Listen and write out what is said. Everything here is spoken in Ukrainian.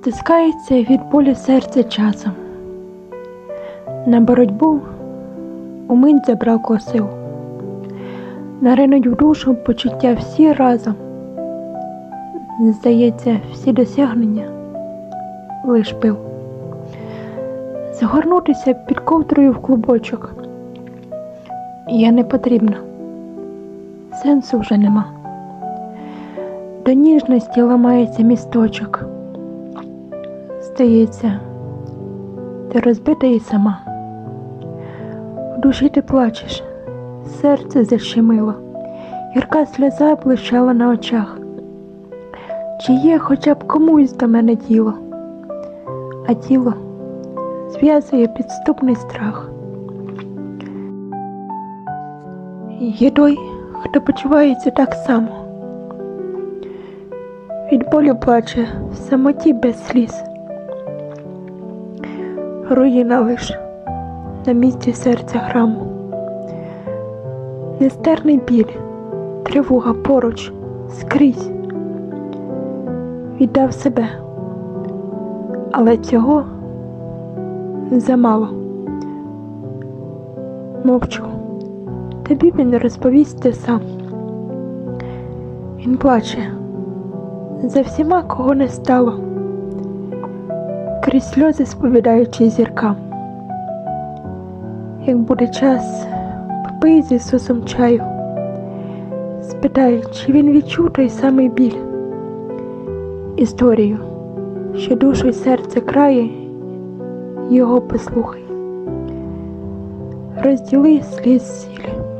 Стискається від болю серце часом. На боротьбу умить забракло сил. Наринуть в душу почуття всі разом. Здається, всі досягнення лиш пил. Загорнутися під ковдрою в клубочок. Я не потрібна. Сенсу вже нема. До ніжності ламається місточок. Здається, ти розбита і сама. В душі ти плачеш, серце защемило, гірка сльоза блищала на очах. Чи є хоча б комусь до мене діло, а тіло зв'язує підступний страх. Є той, хто почувається так само. Від болю плаче в самоті без сліз. Руїна лиш на місці серця храму. Нестерний біль, тривога поруч, скрізь. Віддав себе, але цього замало. Мовчу, тобі він розповість те сам. Він плаче за всіма, кого не стало, крізь сльози сповідаючи зіркам. Як буде час, попий з Ісусом чаю, спитай, чи він відчув той самий біль, історію, що душу й серце крає, його послухай, розділи сліз сіль.